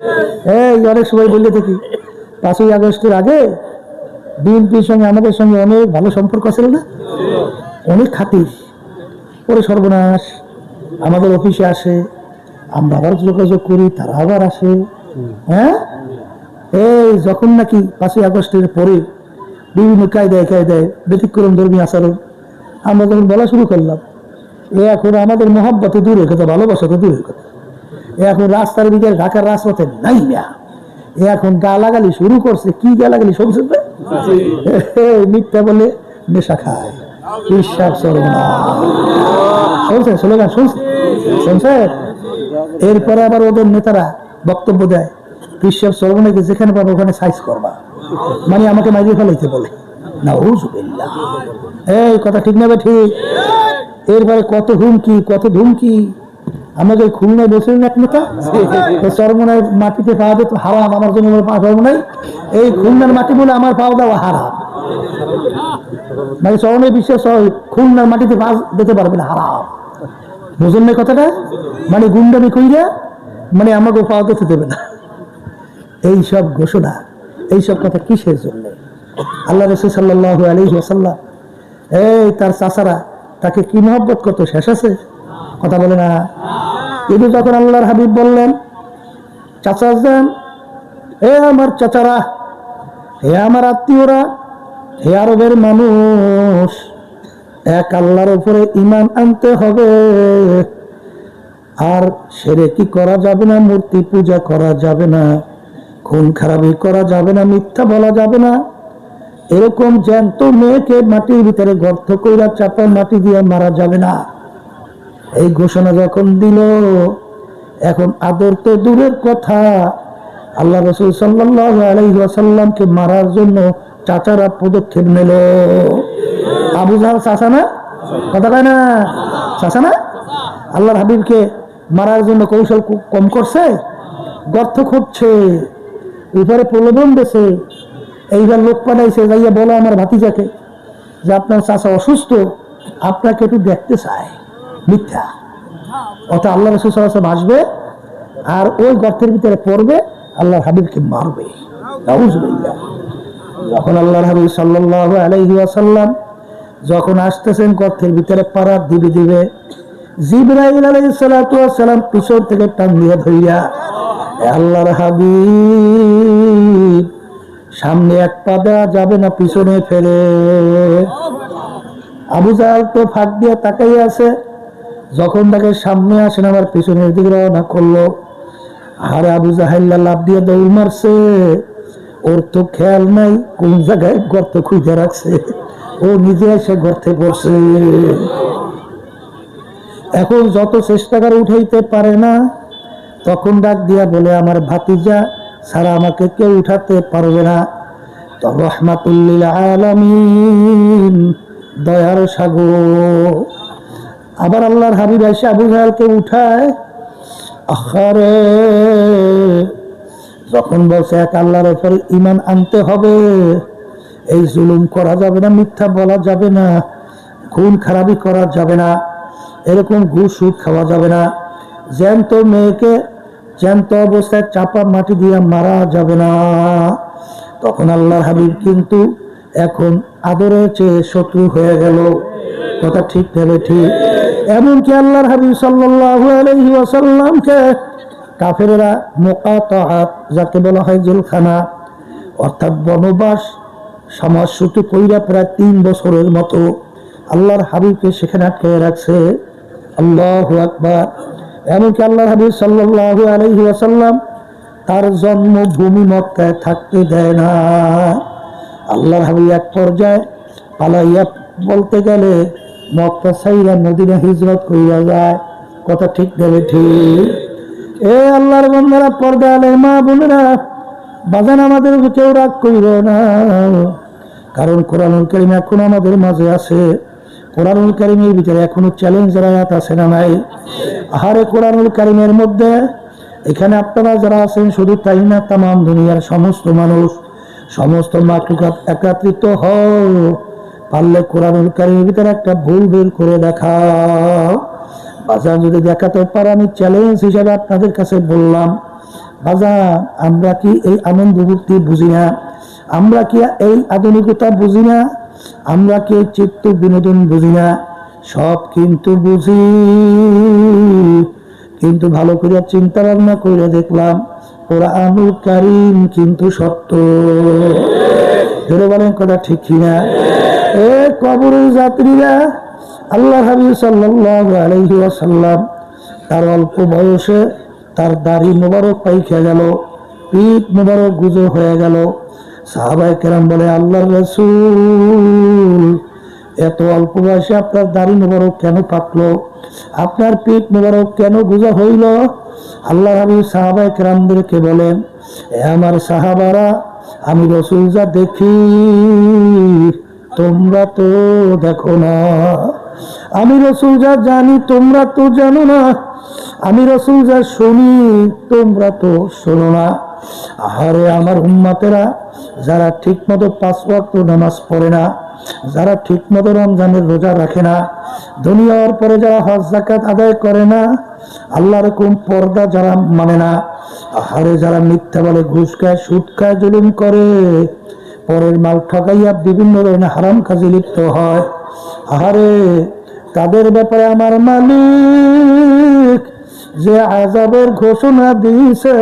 এই, অনেক সময় বললে দেখি, পাঁচই আগস্টের আগে বিএনপির সঙ্গে, আমাদের সঙ্গে অনেক ভালো সম্পর্ক ছিল না? অনেক খাতির। পরে সর্বনাশ, আমাদের অফিসে আসে, আমরা আবার যোগাযোগ করি, তারা আবার আসে। হ্যাঁ? এই, যখন নাকি পাঁচই আগস্টের পরে বিভিন্ন কায়দায় কায়দায় ব্যতিক্রম ধর্মী আচরণ, আমরা যখন বলা শুরু করলাম, এ এখন আমাদের মহাব্বত দূরের কথা, ভালোবাসা তো দূরের কথা। এখন রাস্তার দিকে ঢাকার রাজপথে নাই না এ এখন গালাগালি শুরু করছে। কি গালাগালি শুনছেন? মিথ্যা বলে নেশা খায়। বিশ্বাস চলে না। শুনছেন স্লোগান? শুনছেন? শুনছেন? এরপরে আবার ওদের নেতারা বক্তব্য দেয়। বিশ্বাস চলবে নাকি যেখানে পাবো ওখানে সাইজ করবা। মানে আমাকে মারিয়ে ফেলাইতে বলে। না হুজুবিল্লাহ এই কথা ঠিক না বে ঠিক? এরপরে কত হুমকি কত ধুমকি? আমাদের খুলনায় বসে এক নেতা চরমনায় মাটিতে পাওয়া যেত হারাম আমার জন্য পা চরমনাই এই খুলনার মাটি বলে আমার পাওয়া দেওয়া হারাম। মানে চরমনায় বিশ্বাস হয় খুলনার মাটিতে পারবে না হারাম। বুঝুন না কথাটা? মানে গুন্ডামি কইরা মানে আমাকে পাওয়া দেবে না। এই সব ঘোষণা এই সব কথা কিসের জন্য? আল্লাহ রসুল সাল্লাহ এই তার চাচারা তাকে কি মহব্বত করতো? শেষ আছে? কথা বলে না। কিন্তু তখন আল্লাহর হাবিব বললেন, চাচা যান হে আমার চাচারা, হে আমার আত্মীয়রা, হে আরবের মানুষ, এক আল্লাহর উপরে ইমান আনতে হবে। আর সেরে কি করা যাবে না? মূর্তি পূজা করা যাবে না, খুন খারাপি করা যাবে না, মিথ্যা বলা যাবে না। এরকম জ্যান্ত মেয়েকে মাটির ভিতরে গর্ত কইরা চাপা মাটি দিয়ে মারা যাবে না। এই ঘোষণা যখন দিল, এখন আদর তো দূরের কথা। আল্লাহ রসুল সাল্লাহ আলাইসাল্লামকে মারার জন্য চাচারা পদক্ষেপ নিল। আবু জাহাল চাচা না? কথা কয় না? চাচা না? আল্লাহর হাবিবকে মারার জন্য কৌশল কম করছে, গর্ত খুঁজছে এবারে প্রলোভন দেশে এইবার লোক পাঠাইছে, যাইয়া বলো আমার ভাতিজাকে যে আপনার চাচা অসুস্থ, আপনাকে একটু দেখতে চায়। মিথ্যা। অত আল্লাহ রসুল সাল্লাম আসবে আর ওই গর্তের ভিতরে পড়বে, আল্লাহর হাবিবকে মারবে। যখন আল্লাহর হাবিব সাল্লাল্লাহু আলাইহি ওয়াসাল্লাম যখন আসতেছেন গর্তের ভিতরে পাড়া দিবে দিবে সালাম পিছন থেকে ধইয়া "এ আল্লাহর হাবিব, সামনে এক পা দেওয়া যাবে না, পিছনে ফেলে। আবু জাহাল তো ফাঁক দিয়ে তাকাই আছে যখন তাকে সামনে আসেন আমার পিছনের দিকে রওনা করল। আর আবু জাহাল্লা লাভ দিয়ে দৌড় মারছে। ওর তো খেয়াল নাই কোন জায়গায় গর্ত খুঁজে রাখছে। ও নিজে এসে গর্তে পড়ছে। এখন যত চেষ্টা করে উঠাইতে পারে না, তখন ডাক দিয়া বলে, আমার ভাতিজা সারা আমাকে কেউ উঠাতে পারবে না। তো রহমাতুল্লিল আলামিন, দয়ার সাগর। আবার আল্লাহর হাবিব এসে আবু জাহালকে উঠায় আখারে যখন বলছে, এক আল্লাহর উপরে ইমান আনতে হবে, এই জুলুম করা যাবে না, মিথ্যা বলা যাবে না, খুন খারাপি করা যাবে না, এরকম ঘুষ সুদ খাওয়া যাবে না, জ্যান্ত মেয়েকে জ্যান্ত অবস্থায় চাপা মাটি দিয়ে মারা যাবে না। তখন আল্লাহর হাবিব কিন্তু এখন আদরের চেয়ে শত্রু হয়ে গেল। কথা ঠিক ভেবে ঠিক? এমনকি আল্লাহর হাবিব সাল্লাল্লাহু আলাইহি ওয়াসাল্লামকে কাফেরেরা মোকাতাহাত, যাকে বলা হয় জেলখানা, অর্থাৎ বনবাস সমাজ সমাজচ্যুত কইরা প্রায় তিন বছরের মতো আল্লাহর হাবিবকে সেখানে আটকে রাখছে। আল্লাহ আকবার। এমনকি আল্লাহর হাবিব সাল্লাল্লাহু আলাইহি ওয়াসাল্লাম তার জন্মভূমি মক্কায় থাকতে দেয় না। আল্লাহর হাবিব এক পর্যায়ে পালাইয়া বলতে গেলে মক্কা সাইরা মদিনা হিজরত কইরা যায়। কথা ঠিক দেবে ঠিক। এ আল্লাহর বন্ধুরা পর্দা আলে মা বোনেরা, বাজান আমাদের কেউ রাগ করিল না। কারণ কোরআনুল করিম এখন আমাদের মাঝে আছে। কোরআনুল কারিমের ভিতরে এখনও চ্যালেঞ্জ আয়াত আছে না নাই? আহারে কোরআনুল কারিমের মধ্যে, এখানে আপনারা যারা আছেন, শুধু তাই না তাম দুনিয়ার সমস্ত মানুষ, সমস্ত মাতৃকাত একাত্রিত হও। পারলে কোরআনুল কারিমের ভিতরে একটা ভুল বের করে দেখাও। বাজার যদি দেখাতে পারে, আমি চ্যালেঞ্জ হিসাবে আপনাদের কাছে বললাম বাজা আমরা কি এই আনন্দ মুক্তি বুঝি না? আমরা কি এই আধুনিকতা বুঝি না? আমরা কি চিত্ত বিনোদন বুঝি না? সব কিন্তু বুঝি। কিন্তু ভালো করে চিন্তা ভাবনা করে দেখলাম, কোরআনুল কারিম কিন্তু সত্য। ধরে বলেন কথা ঠিক কিনা? এ কবরের যাত্রীরা আল্লাহ হাবিব আলাইহি ওয়াসাল্লাম তার অল্প বয়সে তার দাড়ি মোবারক পাইখা গেল, পিঠ মোবারক গুজো হয়ে গেল। সাহাবাই কেরাম বলে আল্লাহ রসুল, এত অল্প বয়সে আপনার দাড়ি মোবারক কেন পাকলো? আপনার পিঠ মোবারক কেন গুজা হইল? আল্লাহ হাবিব সাহাবাই কেরামদেরকে বলেন, এ আমার সাহাবারা, আমি রসুল যা দেখি তোমরা তো দেখো না। আমি রসুল যা জানি, তোমরা তো জানো না। আমি রসুল যা শুনি, তোমরা তো শোনো না। আহারে আমার উম্মাতেরা, যারা ঠিক মতো পাঁচ ওয়াক্ত নামাজ পড়ে না, যারা ঠিক মতো রমজানের রোজা রাখে না, দুনিয়ার পরে যারা হজ জাকাত আদায় করে না, আল্লাহর কোন পর্দা যারা মানে না, আহারে যারা মিথ্যা বলে ঘুষ খায়, সুদ খায়, জুলুম করে পরের মাল ঠকাইয়া বিভিন্ন ধরনের হারাম কাজে লিপ্ত হয়। আহারে, তাদের ব্যাপারে আমার মালিক যে আজাবের ঘোষণা দিয়েছে,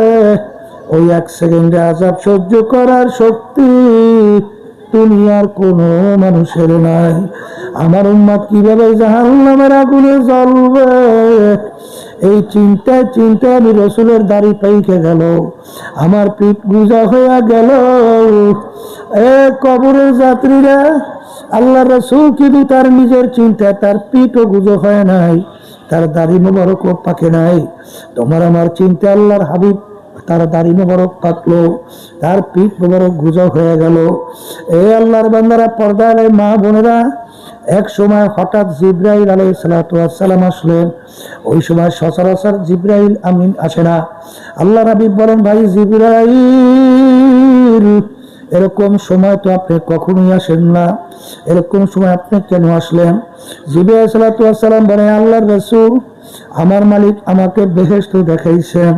ওই এক সেকেন্ডে আজাব সহ্য করার শক্তি দুনিয়ার কোনো মানুষের নাই। আমার উম্মাদ কীভাবে জাহান্নামের আগুনে জ্বলবে? এই চিন্তায় চিন্তায় আমি রসুলের দাড়ি পাইকে গেল। আমার পিঠ গুজা হইয়া গেল। এ কবরের যাত্রীরা, আল্লাহ রসুল কিন্তু তার নিজের চিন্তায় তার পিঠও গুজো হয় নাই, তার দাড়ি মোবারক পাকে নাই। তোমার আমার চিন্তা, আল্লাহর হাবিব তার দাড়ি মোবারক পাকলো, তার পিঠ মোবারক গুজো হয়ে গেল। এ আল্লাহর বান্দারা, পর্দায় মা বোনেরা, এক সময় হঠাৎ জিব্রাইল আলাই সালাম আসলেন। ওই সময় সচরাচর জিব্রাইল আমিন আসে না। আল্লাহ রাবিব বলেন, ভাই জিব্রাইল এরকম সময় তো আপনি কখনোই আসেন না। এরকম সময় আপনি কেন আসলেন? সালাতাম বলে আল্লাহর রসুল আমার মালিক আমাকে বেহেস্ত দেখাইছেন,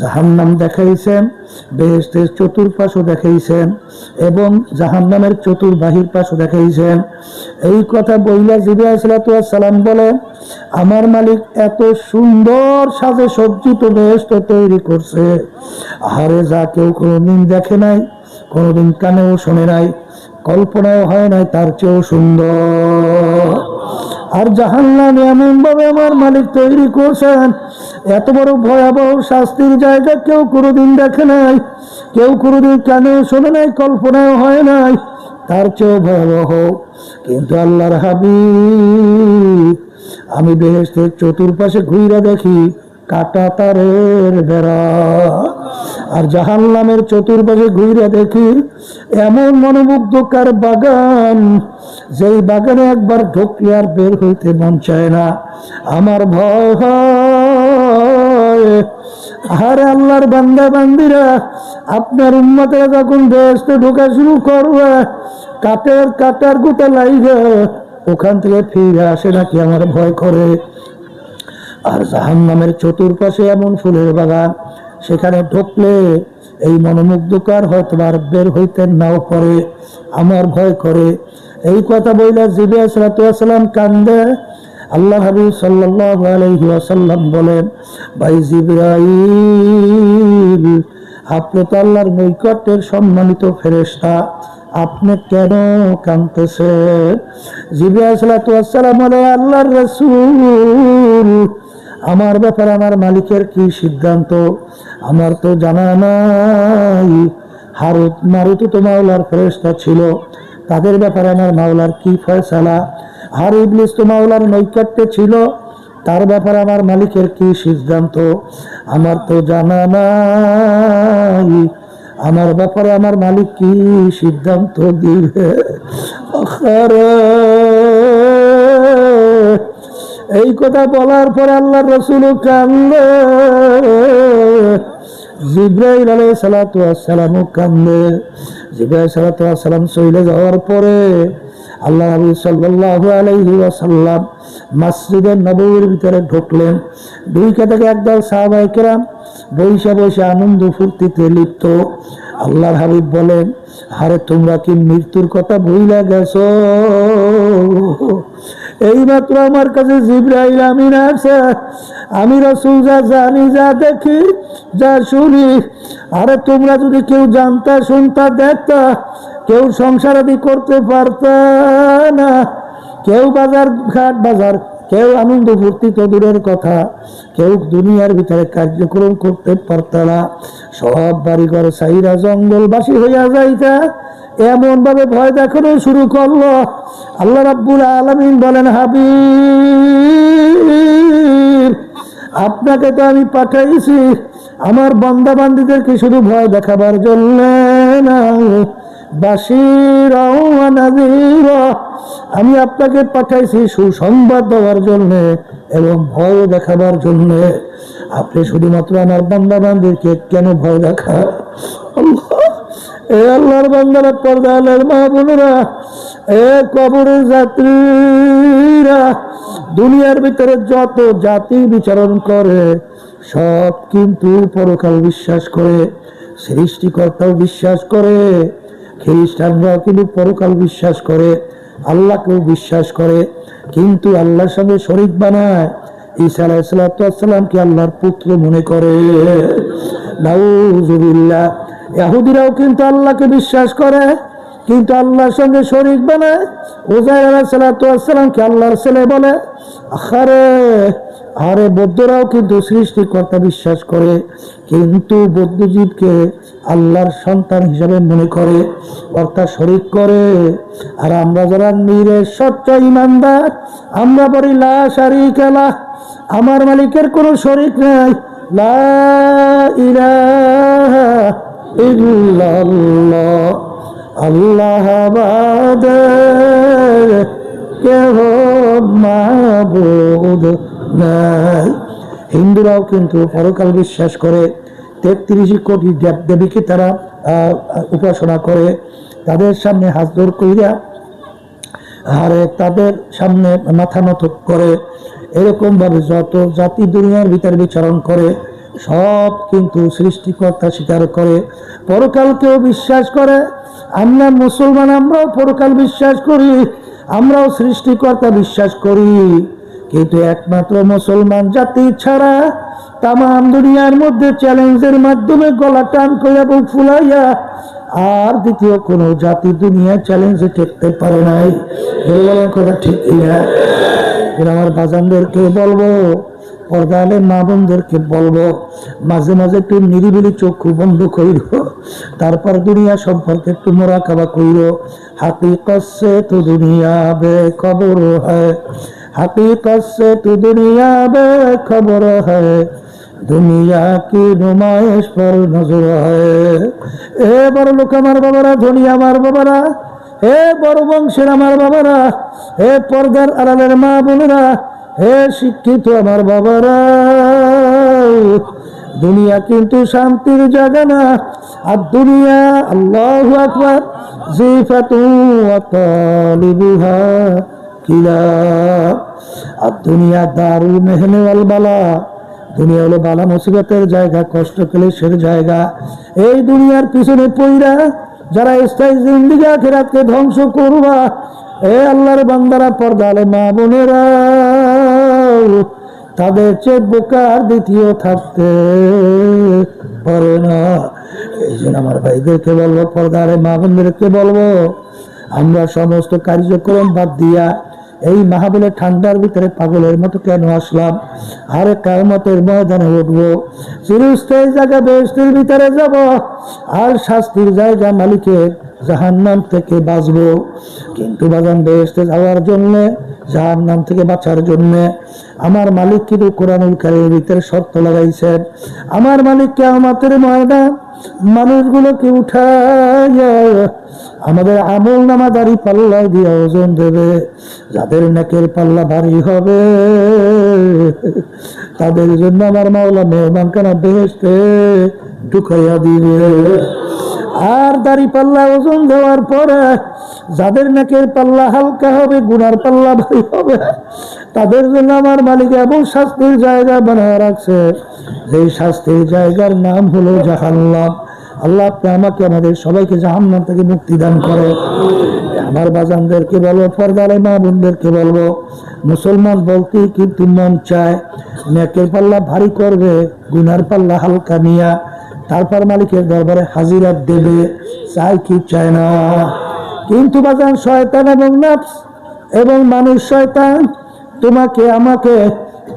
জাহান্নাম দেখাইছেন বেহেস্তের চতুর্পাশও দেখাইছেন এবং জাহান্নামের চতুর্বাহির পাশও দেখাইছেন। এই কথা বইলা জিবিআ সালাতাম বলে, আমার মালিক এত সুন্দর সাজে সজ্জিত বেহেস্ত তৈরি করছে। আহারে যা কেউ কোনোদিন দেখে নাই। কোনোদিন কানেও শোনে নাই, কল্পনাও হয় নাই তার চেয়েও সুন্দর। আর জাহান্নাম এমন ভাবে আমার মালিক তৈরি করছেন, এত বড় ভয়াবহ শাস্তির জায়গা কেউ কোনোদিন দেখে নাই, কেউ কোনোদিন কানেও শোনে নাই, কল্পনাও হয় নাই, তার চেয়েও ভয়াবহ। কিন্তু আল্লাহর হাবি আমি বেহেস্তের চতুর্পাশে ঘুরে দেখি কাটা তারের বেড়া। আর জাহান্নামের চতুর্পাশে ঘুরে দেখি, এমন মনোমুগ্ধকার বাগান, যেই বাগানে একবার ঢুকলে আর বের হইতে মন চায় না। আমার ভয় হয়। আরে আল্লাহর বান্দা বান্দিরা, আপনার উন্মতেরা যখন ব্যস্ত ঢোকা শুরু করবে কাটের কাটার গোটা লাইগে ওখান থেকে ফিরে আসে নাকি আমার ভয় করে। আর জাহান নামের চতুর্পাশে এমন ফুলের বাগান সেখানে ঢুকলে এই মনোমুগ্ধকার হয়তো আর বের হইতে নাও পরে, আমার ভয় করে। এই কথা বইলা জিবি আসলাতাম কান্দে। আল্লাহ হাবিব সাল্লাল্লাহু আলাইহি ওয়াসাল্লাম বলেন, ভাই জিবরাইল, আপনি তো আল্লাহর নৈকট্যের সম্মানিত ফেরেশতা। আপনি কেন কাঁদতেছেন? জিবি আসলাতাম বলে, আল্লাহর রাসূল আমার ব্যাপারে, আমার মালিকের কি সিদ্ধান্ত? আমার তো জানা নাই। হারুত, মারুত তো মাওলার ফেরেস্তা ছিল। তাদের ব্যাপারে আমার মাওলার কি ফয়সালা? আর ইবলিস তো মাওলার নৈকট্যে ছিল। তার ব্যাপারে আমার মালিকের কি সিদ্ধান্ত? আমার তো জানা নাই। আমার ব্যাপারে আমার মালিক কি সিদ্ধান্ত দিবে? এই কথা বলার পরে আল্লাহ রসুল কান্দে জিব্রাইল আলাই সালাতাম কান্দে জিব্রাইল সালাতাম চলে যাওয়ার পরে আল্লাহ নবী সাল্লাল্লাহু আলাইহি ওয়াসাল্লাম মসজিদের নববীর ভিতরে ঢুকলেন। দুই থেকে একদল সাহাবায়ে কেরাম বৈশা বৈশা আনন্দ ফুর্তিতে লিপ্ত। আল্লাহর হাবিব বলেন, আরে তোমরা কি মৃত্যুর কথা ভুইলা গেছো? এইমাত্র আমার কাছে জিব্রাইল আমিন আছে। আমি রসুল যা জানি, যা দেখি, যা শুনি, আরে তোমরা যদি কেউ জানতা, শুনতা, দেখতা, কেউ সংসার আদি করতে পারত না। কেউ বাজার, ঘাট বাজার কেউ আনন্দ ফুর্তি তো দূরের কথা, কেউ দুনিয়ার ভিতরে কার্যক্রম করতে পারত না। সব বাড়িঘর সাইরা জঙ্গলবাসী হইয়া যাইতা। এমন ভাবে ভয় দেখানো শুরু করল। আল্লাহ রাব্বুল আলামিন বলেন হাবি আপনাকে তো আমি পাঠাইছি। আমার বান্দা বান্দিদেরকে শুধু ভয় দেখাবার জন্য না। বাসির আমি আপনাকে পাঠাইছি সুসংবাদ দেওয়ার জন্য এবং ভয় দেখাবার জন্য। আপনি শুধুমাত্র আমার বান্দা বান্দিরকে কেন ভয় দেখা এ আল্লাহর বান্দারা পর্দা মা বোনেরা এ কবরের যাত্রীরা, দুনিয়ার ভিতরে যত জাতি বিচরণ করে, সব কিন্তু পরকাল বিশ্বাস করে, সৃষ্টিকর্তাও বিশ্বাস করে। খ্রিস্টানরাও কিন্তু পরকাল বিশ্বাস করে, আল্লাহকেও বিশ্বাস করে, কিন্তু আল্লাহর সঙ্গে শরিক বানায়। ঈসা আলাহিসাল্লামকে আল্লাহর পুত্র মনে করে। নাউজুবিল্লাহ ইহুদিরাও কিন্তু আল্লাহকে বিশ্বাস করে। কিন্তু আল্লাহর সঙ্গে শরিক বানায়। ওজাই আলাইসালামকে আল্লাহর ছেলে বলে। আরে আরে বৌদ্ধরাও কিন্তু সৃষ্টিকর্তা বিশ্বাস করে। কিন্তু বৌদ্ধজীবকে আল্লাহর সন্তান হিসাবে মনে করে, অর্থাৎ শরিক করে। আর আমরা যারা নিরে সচ্চ ইমানদার, আমরা বলি, লা শারিক আমার মালিকের কোনো শরিক নাই। লা ইলাহা ইল্লাল্লাহ। আল্লাহ কেহ মাবুদ নাই। হিন্দুরাও কিন্তু পরকাল বিশ্বাস করে, তেত্রিশ কোটি দেব দেবীকে তারা উপাসনা করে। তাদের সামনে হাত জোর কইরা আর তাদের সামনে মাথা নত করে। এরকমভাবে যত জাতি দুনিয়ার ভিতরে বিচরণ করে, সব কিন্তু সৃষ্টিকর্তা স্বীকার করে। পরকালকেও বিশ্বাস করে আমরা মুসলমান, আমরাও পরকাল বিশ্বাস করি, আমরাও সৃষ্টিকর্তা বিশ্বাস করি। কিন্তু একমাত্র মুসলমান জাতি ছাড়া তাম দুনিয়ার মধ্যে চ্যালেঞ্জের মাধ্যমে গলা টান করে বুক ফুলাইয়া আর দ্বিতীয় কোনো জাতি দুনিয়া চ্যালেঞ্জে টেকতে পারে নাই। কথা ঠিক আমার বাজানদেরকে বলব পর্দালে মা বোনদেরকে বলব, মাঝে মাঝে একটু নিরিবিলি চক্ষু বন্ধ কইর তারপর দুনিয়া সম্পর্কে একটু মোরাকাবা কইর হাকিকত সে তো দুনিয়া বে খবর হয় হাকিকত সে তো দুনিয়া বে খবর হয়, দুনিয়া কি নুমাইশ পর নজর হয়। এ বড় লোক আমার বাবারা, ধনী আমার বাবারা হে বড় বংশের আমার বাবারা হে পর্দার আড়ালের মা বোনেরা হে শিক্ষিত আমার বাবারা, দুনিয়া কিন্তু শান্তির জায়গা না, আর দুনিয়া আল্লাহ আকবার দুনিয়া জায়গা জায়গা। এই পিছনে যারা স্থায়ী জিন্দিগি আখেরাতকে ধ্বংস করবা এ আল্লাহর বান্দারা, পর্দালে মা বোনেরা, তাদের চেয়ে বোকার দ্বিতীয় থাকতে পারে না। এই জন্য আমার ভাইদেরকে বলব, পর্দারে মা বোনদেরকে বলব, আমরা সমস্ত কার্যক্রম বাদ দিয়া এই মাহাবলের ঠান্ডার ভিতরে পাগলের মতো কেন আসলাম? আরে কামতের ময়দানে উঠবো। চিরস্থায়ী জায়গা বেহস্তের ভিতরে যাব। আর শাস্তির জায়গা মালিকের জাহান্নাম থেকে বাঁচবো। কিন্তু বাগান বেহস্তে যাওয়ার জন্য, জাহান্নাম থেকে বাঁচার জন্য আমার মালিক কিন্তু কোরআনুল কারিমের ভিতরে শর্ত লাগাইছেন। আমার মালিক মালিককে আমাদের ময়দান মানুষগুলোকে উঠাইয়া আমাদের আমল নামা দাড়ি পাল্লা দিয়ে ওজন দেবে। যাদের নাকের পাল্লা ভারী হবে, তাদের জন্য আমার মাওলা মেহমান কানা বেহেস্তে ঢুকাইয়া দিবে। আর দাড়ি পাল্লা ওজন দেওয়ার পরে যাদের নাকের পাল্লা হালকা হবে, গুনার পাল্লা ভারী হবে, তাদের জন্য আমার মালিক এমন শাস্তির জায়গা বানায় রাখছে। এই শাস্তির জায়গার নাম হলো জাহান্নাম। আল্লাহ আপনি আমাকে, আমাদের সবাইকে জাহান্নাম থেকে মুক্তি দান করে। আমার বাজানদেরকে বলব ফরদারে মা বোনদেরকে বলব, মুসলমান বলতে কিন্তু মন চায়, নেকের পাল্লা ভারী করবে, গুনার পাল্লা হালকা নিয়া তারপর মালিকের দরবারে হাজিরা দেবে, চাই কি চায় না। কিন্তু বাজান, শয়তান এবং নাফস এবং মানুষ, শয়তান, তোমাকে, আমাকে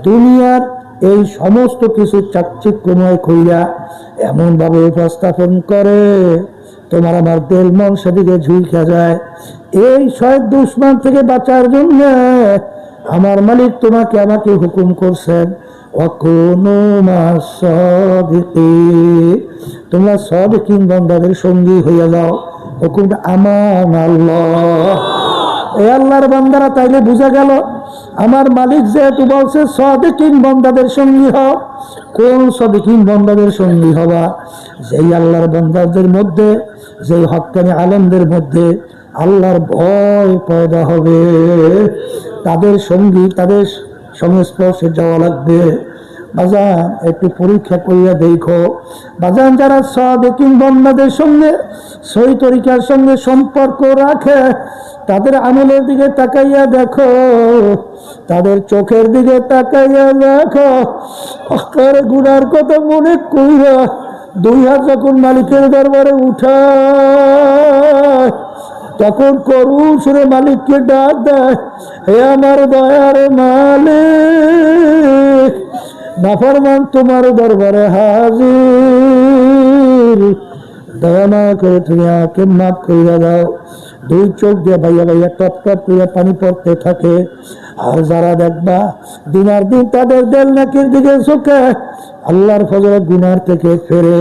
দুনিয়ার এই সমস্ত কিছু চাকচিক্যময় কইরা এমন ভাবে উপস্থাপন করে, তোমার আমার দেল মন সেদিকে ঝুঁকা যায়। এই শয়েদ দুশ্মন থেকে বাঁচার জন্য আমার মালিক তোমাকে আমাকে হুকুম করছেন তোমরা সব কিংবন্ধাদের সঙ্গী হইয়া যাও। হুকুমটা আমার আল্লাহ। এই আল্লাহর বান্দারা তাইলে বুঝা গেল আমার মালিক যেহেতু বলছে, সদিকিন বন্দাদের সঙ্গী হ কোন সদিকিন বন্দাদের সঙ্গী হওয়া যেই আল্লাহর বন্দাদের মধ্যে, যেই হকানি আলমদের মধ্যে আল্লাহর ভয় পয়দা হবে। তাদের সঙ্গী, তাদের সংস্পর্শে যাওয়া লাগবে। বাজান, একটু পরীক্ষা করিয়া দেখো। বাজান, যারা সদেকিন বন্দাদের সঙ্গে, সই তরিকার সঙ্গে সম্পর্ক রাখে, তাদের আমলের দিকে তাকাইয়া দেখো। তাদের চোখের দিকে তাকাইয়া দেখো। অকার গুনার কথা মনে কইরা দুই হাত যখন মালিকের দরবারে উঠায়, তখন করুণ সুরে মালিককে ডাক দেয়, হে আমার দয়ার মালিক নাফরমান তোমার দরবারে হাজির। দয়া না করে তুমি আমাকে মাফ করিয়া দাও। দুই চোখ দিয়ে ভাইয়া ভাইয়া টপ টপ করে পানি পড়তে থাকে। আর যারা দেখবা, দিনার দিন তাদের দেল নাকির দিকে চোখে আল্লাহর ফজরে গুনার থেকে ফেরে।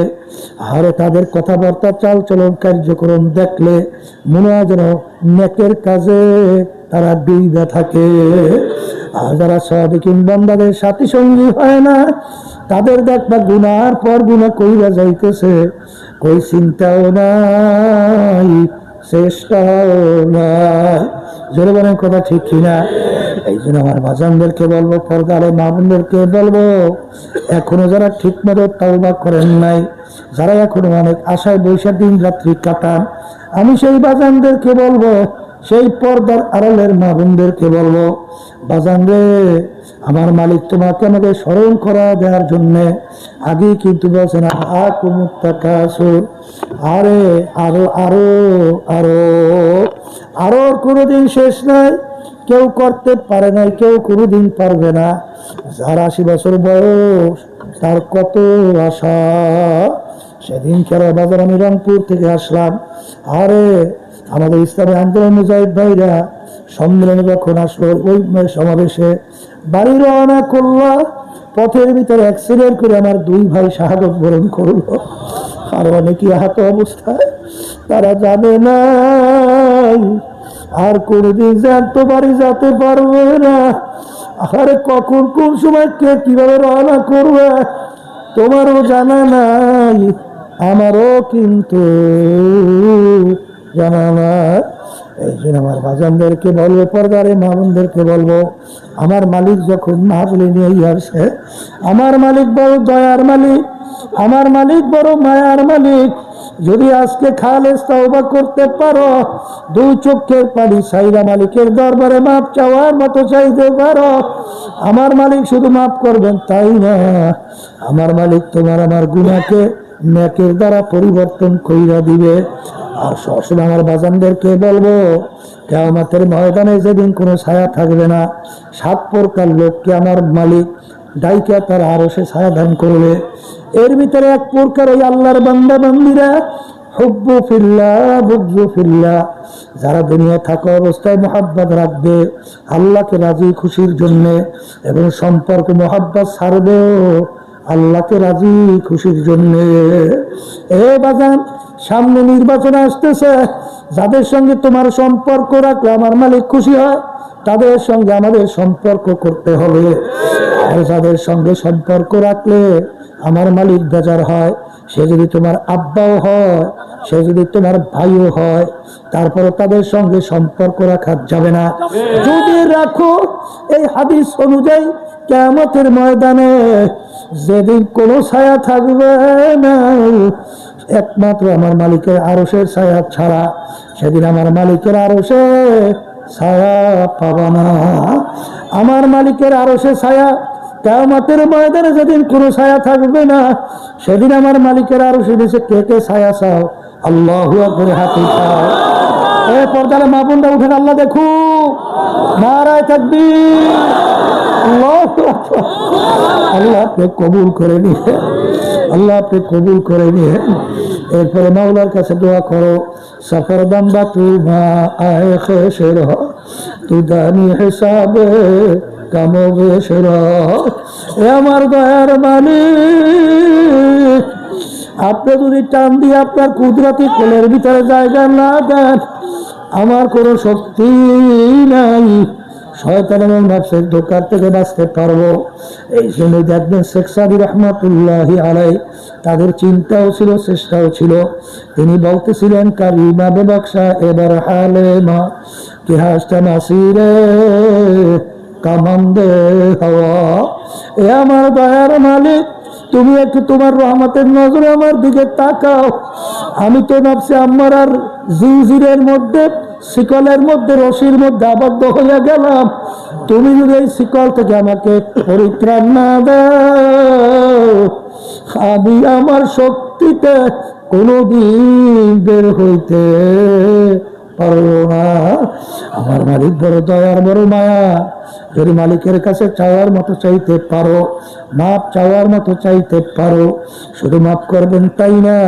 আর তাদের কথাবার্তা চাল চলন কার্যক্রম দেখলে মনে হয় যেন নেকের কাজে তারা ডুইবা থাকে। যারা সদিকিন বান্দাদের সাথী সঙ্গী হয় না। তাদের দেখবা গুনার পর গুণা কইরা যাইতেছে। কই চিন্তাও নাই, চেষ্টাও নাই। জোরে বলেন কথা ঠিক কিনা? এই জন্য আমার বাজানদেরকে বলব পর্দারে মামুনদেরকে বলব, এখনও যারা ঠিক মতো তাওবা করেন নাই, যারা এখনও অনেক আশায় বৈশাখ দিন রাত্রি কাটান, আমি সেই বাজানদেরকে বলব সেই পর্দার আড়ালের মা বোনদেরকে বলব, বাজান রে, আমার মালিক তোমাকে আমাকে স্মরণ করা দেওয়ার জন্য আগে কিন্তু বলছেন আ কুমুত্তাকাসুর আরে আরও আরও আরও আরও আর কোনোদিন শেষ নাই, কেউ করতে পারে নাই, কেউ কোনোদিন পারবে না। যার আশি বছর বয়স, তার কত আশা? সেদিন খেলা বাজার আমি রংপুর থেকে আসলাম। আরে আমাদের ইসলামী আন্দোলন মুজাহিদ ভাইরা সম্মেলনে যখন আসলো, ওই সমাবেশে বাড়ি রওনা করল, পথের ভিতরে অ্যাক্সিডেন্ট করে আমার দুই ভাই শাহাদত বরণ করল। আর অনেকে আহত অবস্থায়, তারা জানে না আর কোনদিন জানতে বাড়ি যেতে পারবে না। আরে কখন, কোন সময় কে কীভাবে রওনা করবে, তোমারও জানা নাই, আমারও কিন্তু জানা এই জন্য আমার বাজানদেরকে বলব, পর্দারে মামুনদেরকে বলব, আমার মালিক যখন মাহবুলি নিয়ে আসে, আমার মালিক বড় দয়ার মালিক, আমার মালিক বড় মায়ার মালিক, যদি আজকে খালেস তওবা করতে পারো, দুই চোখের পানি সাইরা মালিকের দরবারে মাপ চাওয়ার মতো চাইতে পারো, আমার মালিক শুধু মাপ করবেন তাই না? আমার মালিক তোমার আমার গুণাকে নেকের দ্বারা পরিবর্তন কইরা দিবে। আর সবসময় আমার বাজানদেরকে বলব, কেয়ামতের ময়দানে যেদিন কোনো ছায়া থাকবে না, সাত প্রকার লোককে আমার মালিক ডাইকা তার আরও সে ছায়া দান করবে। এর ভিতরে এক প্রকার ওই আল্লাহর বান্দা বান্দিরা, হুব্বু ফিল্লা বুকজু ফিল্লা যারা দুনিয়া থাকা অবস্থায় মোহাব্বত রাখবে, আল্লাহকে রাজি খুশির জন্য এবং সম্পর্ক, মোহাব্বত ছাড়বেও আল্লাহকে রাজি খুশির জন্য। এ বাজান সামনে নির্বাচন আসতেছে, যাদের সঙ্গে তোমার সম্পর্ক রাখলে আমার মালিক খুশি হয়, তাদের সঙ্গে আমাদের সম্পর্ক করতে হবে। আর যাদের সঙ্গে সম্পর্ক রাখলে আমার মালিক বেজার হয়, সে যদি তোমার আব্বাও হয়, সে যদি তোমার ভাইও হয় তারপরে তাদের সঙ্গে সম্পর্ক রাখা যাবে না। যদি রাখো এই হাদিস অনুযায়ী কেমতের ময়দানে যেদিন কোনো ছায়া থাকবে না একমাত্র আমার মালিকের আরসের ছায়া ছাড়া সেদিন আমার মালিকের আরসে ছায়া পাবা না। আমার মালিকের আরসে ছায়া কেমতের ময়দানে যেদিন কোনো ছায়া থাকবে না, সেদিন আমার মালিকের আরও সে কে কে ছায়া চাও? আল্লাহ করে হাতে চাও এ পর্দারে মা বোনরা উঠেন আল্লাহ দেখু। নারায় থাকবি আল্লাহ কবুল করে নিয়ে। আল্লাহ আপনি কবুল করে নিয়ে এরপরে মাওলার কাছে দোয়া করো, সফর দম্বা তু মা আয় খেসের তু দানি হিসাবে কামবে সের এ আমার দয়ার মালিক, আপনি যদি টান দিয়ে আপনার কুদরতি কোলের ভিতরে জায়গা না দেন, আমার কোনো শক্তি নাই। শয়তান এবং নফসের ধোকার থেকে বাঁচতে পারব। এই জন্য দেখবেন শেখ সাদি রহমতুল্লাহ আলাই তাদের চিন্তাও ছিল, চেষ্টাও ছিল। তিনি বলতেছিলেন, কারিমা বেবক্সা এবার হালে মা কি হাসটা নাসিরে কামান্দে হওয়া। এ আমার দয়ার মালিক, তুমি একটু তোমার রহমতের নজরে আমার দিকে তাকাও। আমি তো ভাবছি, আমার আর জিঞ্জিরের মধ্যে শিকলের মধ্যে, রশির মধ্যে আবদ্ধ হইয়া গেলাম। তুমি যদি এই শিকল থেকে আমাকে পরিত্রাণ না দাও, আমি আমার শক্তিতে কোনোদিন বের হইতে পারব না। আমার মালিক বড় দয়ার, বড় মায়া। যদি মালিকের কাছে চাওয়ার মতো চাইতে পারো, মাপ চাওয়ার মতো চাইতে পারো, শুধু মাফ করবেন তাই না?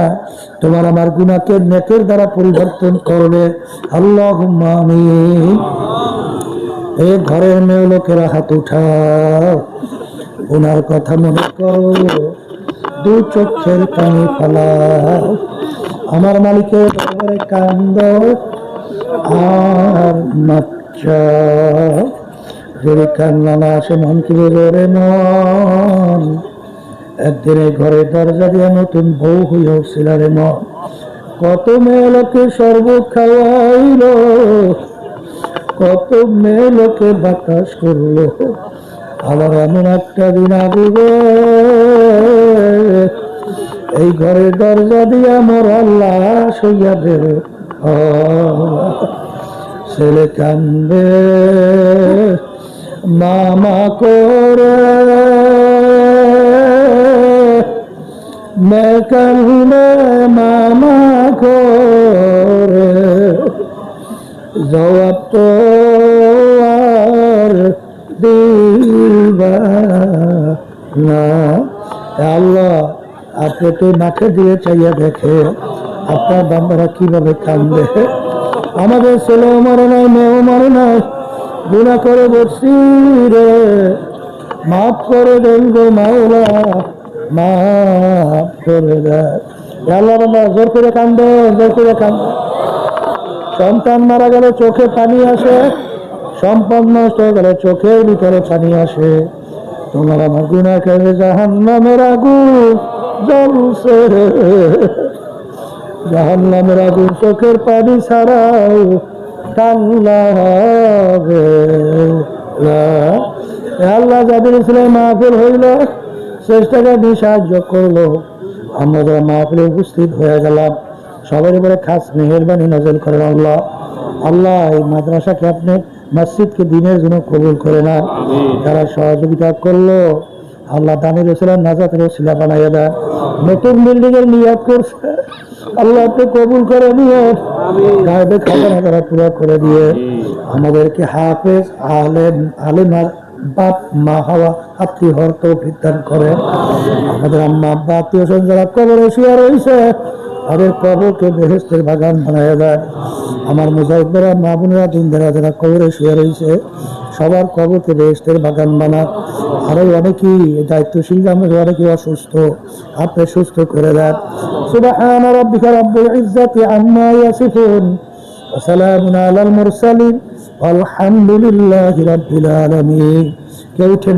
তোমার আমার গুণাকে নেকের দ্বারা পরিবর্তন করবে। আল্লাহ আমি এ ঘরের মেয়ে লোকেরা হাত উঠাও। ওনার কথা মনে করো। দু চোখের পানি ফেলাও। আমার মালিকের কান্দ। আর যদি কান্না আসে, মন রে মন? একদিন ঘরের দরজা দিয়ে নতুন বউ হয়ে উঠছিল রে মন। কত মেয়ে লোকে সর্ব খাওয়াইল, কত মেয়ে লোকে বাতাস করল। আবার এমন একটা দিন আসবে, এই ঘরের দরজা দিয়ে মোর আল্লাহ সইয়া বের ছেলে কান্দে, মামা করে। মে কান্দে মামা করে। জবাব তো আর দিবা না। আল্লাহ, আপনি তো নাকে দিয়ে চাইয়া দেখে আপনার বান্দারা কীভাবে কান্দে আমাদের ছেলেও মরে নাই, মেয়েও মরে নাই। গুণা করে বসছি রে। মাফ করে দেন গো মাওলা, মাফ করে দেয় জোর করে কান্দ, জোর করে কান্দ। সন্তান মারা গেলে চোখে পানি আসে, সম্পদ নষ্ট হয়ে গেলে চোখের ভিতরে পানি আসে। তোমার আমার গুণা করে জাহান নামের আগুন জ্বলছে। জাহান নামের আগুন চোখের পানি ছাড়াও কান্না হবে। আল্লাহ যাদের ইসলাম মাহফিল হইল চেষ্টাকে আপনি সাহায্য করল। আমরা যারা মাহফিলে উপস্থিত হয়ে গেলাম। সবাই এবারে খাস মেহরবানি নজর করেন আল্লাহ। আল্লাহ এই মাদ্রাসাকে আপনি মসজিদকে দিনের জন্য কবুল করে না যারা সহযোগিতা করল আল্লাহ দানির রসুলের নাজাতের রসিলা বানাইয়া দেন। নতুন বিল্ডিং এর নিয়াদ করছে। আল্লাহ আপনি কবুল করে নিয়ে গায়েবে খাজানা তারা পুরো করে দিয়ে আমাদেরকে হাফেজ আলেম আলেমার বাপ মা হওয়া আত্মীয় হওয়ার তৌফিক দান করে আমাদের আম্মা আব্বা আত্মীয় স্বজন যারা কবরে শুয়ে রয়েছে তাদের কবরকে বেহেস্তের বাগান বানায় দেয় আমার মুজাহিদরা মা বোনেরা দিনদারা যারা কবরে শুয়ে রয়েছে সবার কবরকে বেহেস্তের বাগান বানাক আরো অনেকেই দায়িত্বশীল আমাদের অনেকেই অসুস্থ আপনি সুস্থ করে দেন সুবহান রাব্বিকা রাব্বিল ইজ্জাতি আম্মা ইয়াসিফুন وسلام على المرسلين والحمد لله رب العالمين কেউ উঠে